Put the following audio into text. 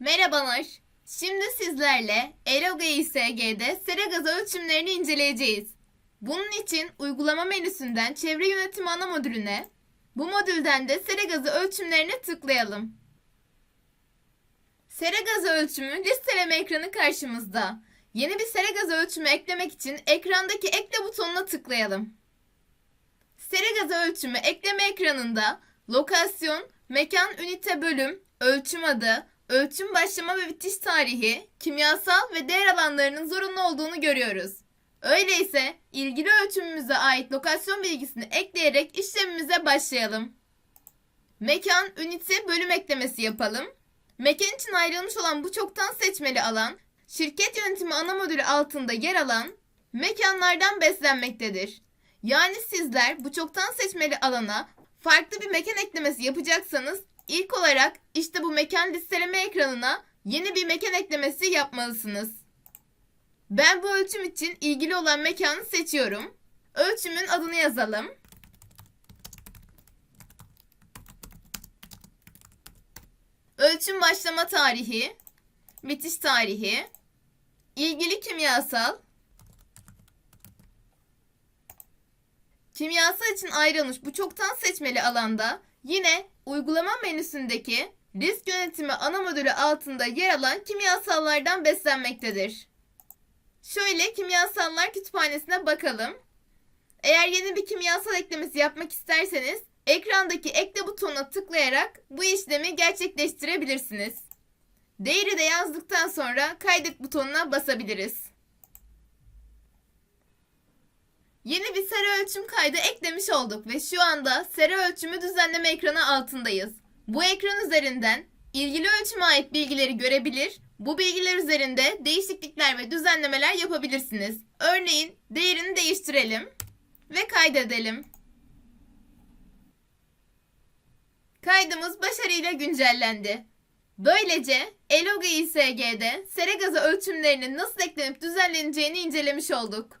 Merhabalar. Şimdi sizlerle Eloga İSG'de sera gazı ölçümlerini inceleyeceğiz. Bunun için uygulama menüsünden çevre yönetimi ana modülüne, bu modülden de sera gazı ölçümlerine tıklayalım. Sera gazı ölçümü listeleme ekranı karşımızda. Yeni bir sera gazı ölçümü eklemek için ekrandaki ekle butonuna tıklayalım. Sera gazı ölçümü ekleme ekranında lokasyon, mekan ünite bölüm, ölçüm adı, ölçüm başlama ve bitiş tarihi, kimyasal ve değer alanlarının zorunlu olduğunu görüyoruz. Öyleyse ilgili ölçümümüze ait lokasyon bilgisini ekleyerek işlemimize başlayalım. Mekan, ünite, bölüm eklemesi yapalım. Mekan için ayrılmış olan bu çoktan seçmeli alan, şirket yönetimi ana modülü altında yer alan mekanlardan beslenmektedir. Yani sizler bu çoktan seçmeli alana farklı bir mekan eklemesi yapacaksanız ilk olarak işte bu mekan listeleme ekranına yeni bir mekan eklemesi yapmalısınız. Ben bu ölçüm için ilgili olan mekanı seçiyorum. Ölçümün adını yazalım. Ölçüm başlama tarihi, bitiş tarihi, ilgili kimyasal, Kimyasal için ayrılmış bu çoktan seçmeli alanda yine uygulama menüsündeki risk yönetimi ana modülü altında yer alan kimyasallardan beslenmektedir. Şöyle kimyasallar kütüphanesine bakalım. Eğer yeni bir kimyasal eklemesi yapmak isterseniz ekrandaki ekle butonuna tıklayarak bu işlemi gerçekleştirebilirsiniz. Değeri de yazdıktan sonra kaydet butonuna basabiliriz. Yeni bir sera ölçüm kaydı eklemiş olduk ve şu anda sera ölçümü düzenleme ekranı altındayız. Bu ekran üzerinden ilgili ölçüme ait bilgileri görebilir, bu bilgiler üzerinde değişiklikler ve düzenlemeler yapabilirsiniz. Örneğin değerini değiştirelim ve kaydedelim. Kaydımız başarıyla güncellendi. Böylece Eloga İSG'de sera gazı ölçümlerinin nasıl eklenip düzenleneceğini incelemiş olduk.